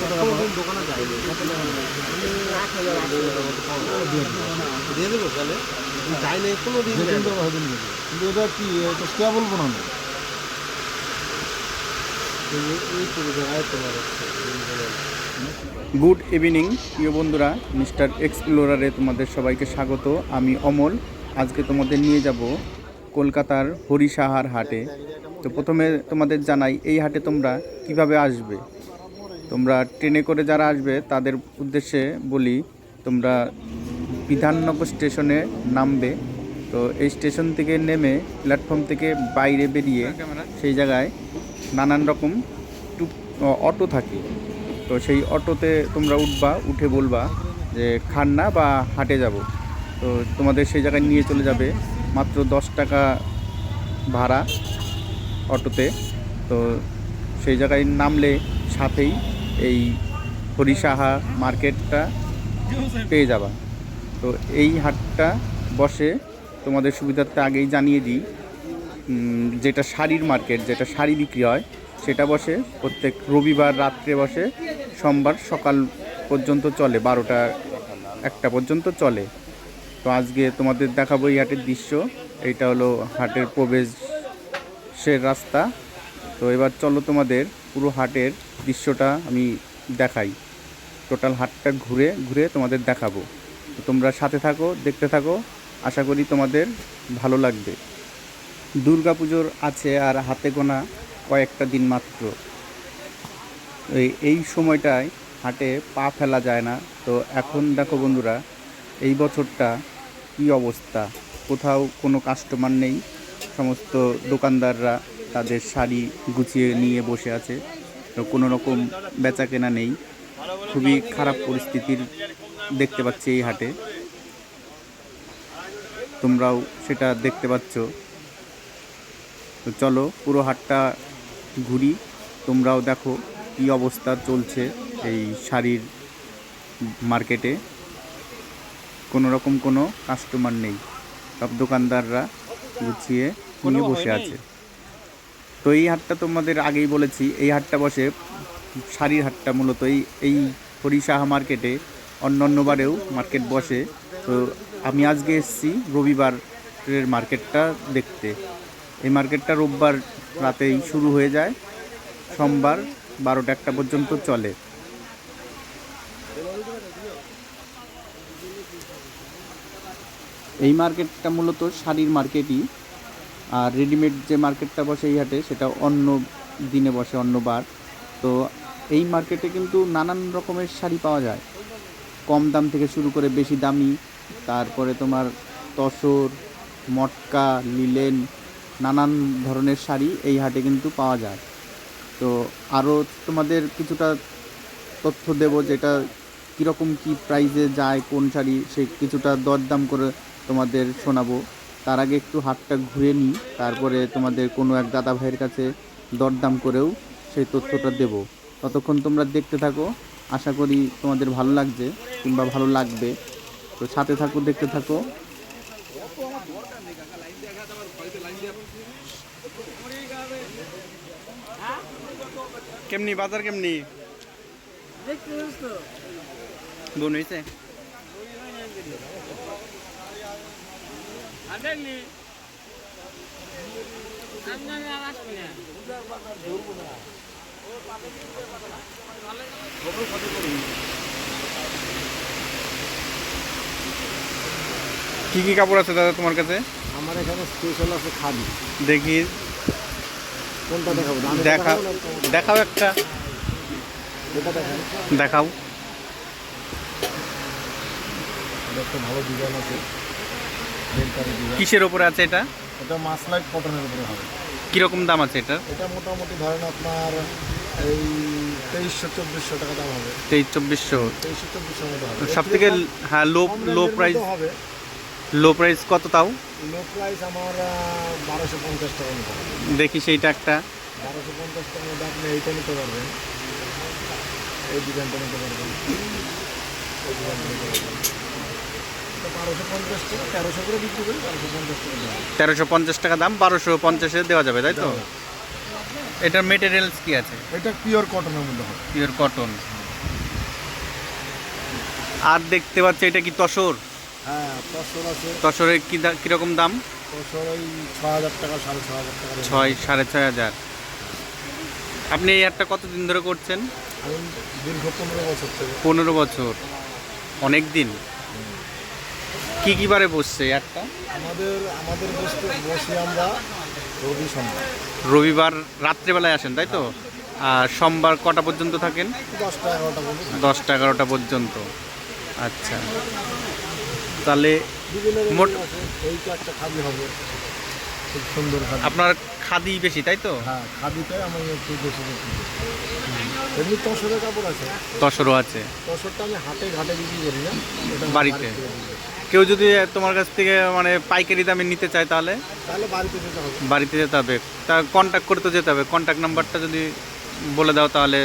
কত টাকা দোকানে। দিয়ে দেবো। তাহলে? যাই কোনো দিন কিন্তু এটা কি এটা স্টেবল বানানো। গুড ইভিনিং প্রিয় বন্ধুরা। মিস্টার এক্সপ্লোরারে তোমাদের সবাইকে স্বাগত। আমি অমল। আজকে তোমাদের নিয়ে যাব কলকাতার হরিসাহার হাটে। তো প্রথমে তোমাদের জানাই এই হাটে তোমরা কীভাবে আসবে? তোমরা ট্রেনে করে যারা আসবে, তাদের উদ্দেশ্যে বলি, তোমরা বিধাননগর স্টেশনে নামবে। তো এই স্টেশন থেকে নেমে প্ল্যাটফর্ম থেকে বাইরে বেরিয়ে সেই জায়গায় নানান রকম অটো থাকে। তো সেই অটোতে তোমরা উঠবা, উঠে বলবা যে খান্না বা হাটে যাব? তো তোমাদের সেই জায়গায় নিয়ে চলে যাবে, মাত্র দশ টাকা ভাড়া অটোতে। তো সেই জায়গায় নামলে সাথেই এই হরিসাহা মার্কেটটা পেয়ে যাবা। তো এই হাটটা বসে তোমাদের সুবিধার্থে আগেই জানিয়ে দিই যেটা শাড়ির মার্কেট, যেটা শাড়ি বিক্রি হয়, সেটা বসে প্রত্যেক রবিবার রাত্রে বসে, সোমবার সকাল পর্যন্ত চলে, বারোটা একটা পর্যন্ত চলে। তো আজকে তোমাদের দেখাবো এই হাটের দৃশ্য, এইটা হলো হাটের প্রবেশের রাস্তা। তো এবার চলো তোমাদের পুরো হাটের দৃশ্যটা আমি দেখাই। টোটাল হাটটা ঘুরে ঘুরে তোমাদের দেখাবো। তো তোমরা সাথে থাকো, দেখতে থাকো। আশা করি তোমাদের ভালো লাগবে। দুর্গা পুজোর আছে আর হাতে গোনা কয়েকটা দিন মাত্র। এই সময়টায় হাটে পা ফেলা যায় না। তো এখন দেখো বন্ধুরা, এই বছরটা কি অবস্থা? কোথাও কোনো কাস্টমার নেই। সমস্ত দোকানদাররা তাদের শাড়ি গুছিয়ে নিয়ে বসে আছে। কোনো রকম বেচা কেনা নেই। খুবই খারাপ পরিস্থিতির দেখতে পাচ্ছি এই হাটে। তোমরাও সেটা দেখতে পাচ্ছ। তো চলো পুরো হাটটা ঘুরি। তোমরাও দেখো কি অবস্থা চলছে এই শাড়ির মার্কেটে। কোনো রকম কোনো কাস্টমার নেই। সব দোকানদাররা গুছিয়ে নিয়ে বসে আছে। তো এই হাটটা তোমাদের আগেই বলেছি, এই হাটটা বসে শাড়ির হাটটা মূলত এই এই হরিসাহা মার্কেটে, অন্য অন্য বারেও মার্কেট বসে। তো আমি আজকে এসেছি রবিবারের মার্কেটটা দেখতে। এই মার্কেটটা রোববার রাতেই শুরু হয়ে যায়, সোমবার বারোটা একটা পর্যন্ত চলে। এই মার্কেটটা মূলত শাড়ির মার্কেটই। আর রেডিমেড যে মার্কেটটা বসে এই হাটে, সেটা অন্য দিনে বসে, অন্য বার। তো এই মার্কেটে কিন্তু নানান রকমের শাড়ি পাওয়া যায়। কম দাম থেকে শুরু করে বেশি দামি, তারপরে তোমার তসর, মটকা, লিলেন, নানান ধরনের শাড়ি এই হাটে কিন্তু পাওয়া যায়। তো আরও তোমাদের কিছুটা তথ্য দেব যেটা কীরকম কী প্রাইসে যায়, কোন শাড়ি, সে কিছুটা দরদাম করে তোমাদের শোনাবো। তার আগে একটু হাটটা ঘুরে নিই তারপরে তোমাদের কোনো এক দাদা ভাইয়ের কাছে দরদাম করেও সেই তথ্যটা দেব। ততক্ষণ তোমরা দেখতে থাকো আশা করি তোমাদের ভালো লাগছে কিংবা ভালো লাগবে। তো সাথে থাকো দেখতে থাকো। কেমনি বাজার কেমনি? দোন হয়েছে কি কি কাপড় আছে দাদা তোমার কাছে? আমার এখানে স্পেশাল আছে খাদি। দেখি। কোনটা দেখাবো? দেখা? দেখাও একটা। দেখাও। ভালো ডিজাইন আছে। কিসের ওপরে আছে এটা? এটা মাসলাইট কটনের উপরে হবে। কীরকম দাম আছে এটার? এটা মোটামুটি ধরেন আপনার এই তেইশশো চব্বিশশো টাকা দাম হবে। তেইশ চব্বিশশো। তেইশশো চব্বিশশো মতো হবে। সব থেকে হ্যাঁ লো লো প্রাইস হবে। লো প্রাইস কত তাও? লো প্রাইস আমার বারোশো পঞ্চাশ টাকা মতো দেখি সেইটা একটা। বারোশো পঞ্চাশ টাকার মধ্যে আপনি এইটা নিতে পারবেন। এই ডিজাইনটা নিতে পারবেন এই ডিজাইনটা নিতে পারবেন বারোশো পঞ্চাশ টাকা তেরোশো করে বিক্রি করি বারোশো পঞ্চাশ টাকা দাম তেরোশো পঞ্চাশ টাকা দাম বারোশো পঞ্চাশে দেওয়া যাবে তাই তো? এটার মেটেরিয়ালস কি আছে? এটা পিওর কটনের মধ্যে পিওর কটন আর দেখতে পাচ্ছি এটা কি তসর? হ্যাঁ তসর আছে। তসরের কি দা- কীরকম দাম? তসর ওই ছ হাজার টাকা সাড়ে ছ হাজার টাকা ছয় সাড়ে ছয় হাজার। আপনি এই হাটটা কতদিন ধরে করছেন? আমি দীর্ঘ পনেরো বছর থেকে। পনেরো বছর। অনেক দিন। কি কি বারে বসছে একটা আমাদের আমাদের বসতে বসি আমরা রবি সোমবার। রবিবার রাত্রেবেলায় আসেন তাই তো? আর সোমবার কটা পর্যন্ত থাকেন? দশটা এগারোটা পর্যন্ত দশটা এগারোটা পর্যন্ত। আচ্ছা। তাহলে মোট- আছে একটা খাদি হবে। খুব সুন্দর খাদি। আপনার খাদি বেশি তাই তো? হ্যাঁ খাদিটাই আমি একটু বেশি বেশি এমনি তসরের কাপড় আছে। তসরও আছে। তসরটা আমি হাটে ঘাটে বিক্রি করি না। বাড়িতে? কেউ যদি তোমার কাছ থেকে মানে পাইকারি দামে নিতে চায় তাহলে? তাহলে বাড়িতে যেতে হবে। বাড়িতে যেতে হবে। তা কন্ট্যাক্ট করতে যেতে হবে। কন্ট্যাক্ট নাম্বারটা যদি বলে দাও তাহলে।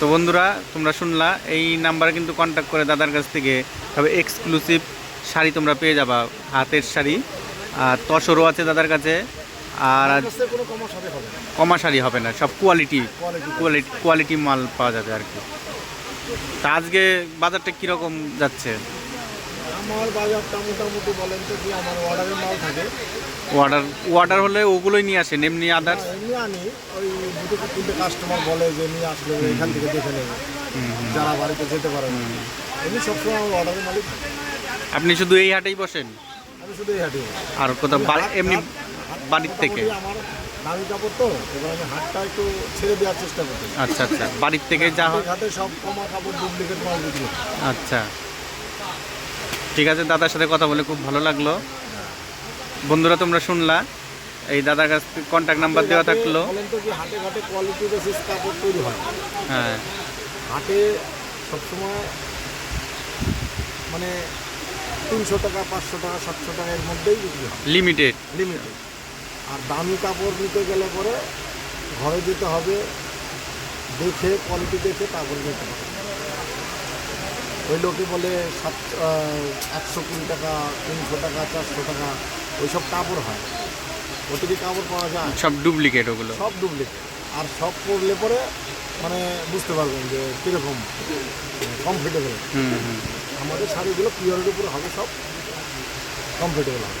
তো বন্ধুরা তোমরা শুনলা এই নাম্বারে কিন্তু কন্ট্যাক্ট করে দাদার কাছ থেকে তবে এক্সক্লুসিভ শাড়ি তোমরা পেয়ে যাবা হাতের শাড়ি। আর তসরও আছে দাদার কাছে। আর কমা শাড়ি হবে না। সব কোয়ালিটি কোয়ালিটি কোয়ালিটি মাল পাওয়া যাবে আর কি। তা আজকে বাজারটা কীরকম যাচ্ছে? আমার বাজারটা মোটামুটি বলেন তো কি আমার অর্ডারের মাল থাকে। অর্ডার অর্ডার হলে ওগুলোই নিয়ে আসেন এমনি আদার্স এমনি আনি। ওই দুটো তিনটে কাস্টমার বলে যে নিয়ে আসলে এখান থেকে দেখে নেবে। যারা বাড়িতে যেতে পারে। না এমনি সবসময় আমার অর্ডারের মালিক। আপনি শুধু এই হাটেই বসেন? আমি শুধু এই হাঁটি আর কোথাও এমনি বাড়ির থেকে? আমার দামি কাপড় তো এবার আমি হাটটা একটু ছেড়ে দেওয়ার চেষ্টা করছি। আচ্ছা আচ্ছা। বাড়ির থেকে যা হয় ঘাটে সব কমা কাপড় ডুপ্লিকেট মাল বিক্রি। আচ্ছা। ঠিক আছে দাদার সাথে কথা বলে খুব ভালো লাগল। বন্ধুরা তোমরা শুনলা? এই দাদার কাছ থেকে কন্ট্যাক্ট নাম্বার দেওয়া থাকল। তো হাটে ঘাটে কোয়ালিটি বেসিস কাপড় তৈরি হয়? হ্যাঁ। হাটে সবসময় মানে তিনশো টাকা পাঁচশো টাকা সাতশো টাকার মধ্যেই বিক্রি হয়। লিমিটেড লিমিটেড আর দামি কাপড় নিতে গেলে পরে ঘরে যেতে হবে দেখে কোয়ালিটি দেখে তারপরে নিতে হবে। ওই লোকে বলে সাত একশো কুড়ি টাকা তিনশো টাকা চারশো টাকা ওইসব কাপড় হয়। ওটিকে কাপড় পাওয়া যায়। সব ডুপ্লিকেট ওগুলো। সব ডুপ্লিকেট আর সব পরলে পরে মানে বুঝতে পারবেন যে কীরকম কমফোর্টেবল হুম হুম। আমাদের শাড়িগুলো পিওরের উপরে হবে সব কমফোর্টেবল হবে।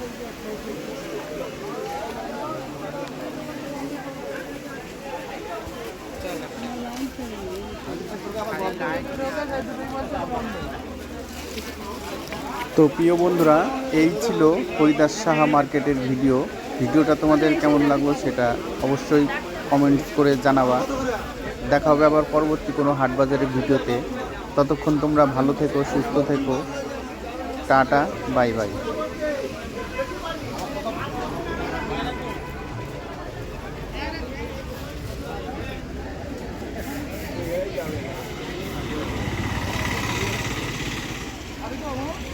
তো প্রিয় বন্ধুরা, এই ছিল হরিদাস সাহা মার্কেটের ভিডিও। ভিডিওটা তোমাদের কেমন লাগল সেটা অবশ্যই কমেন্টস করে জানাবা। দেখা হবে আবার পরবর্তী কোনো হাট বাজারের ভিডিওতে। ততক্ষণ তোমরা ভালো থেকো, সুস্থ থেকো। Tata, bye bye. আরে বাবা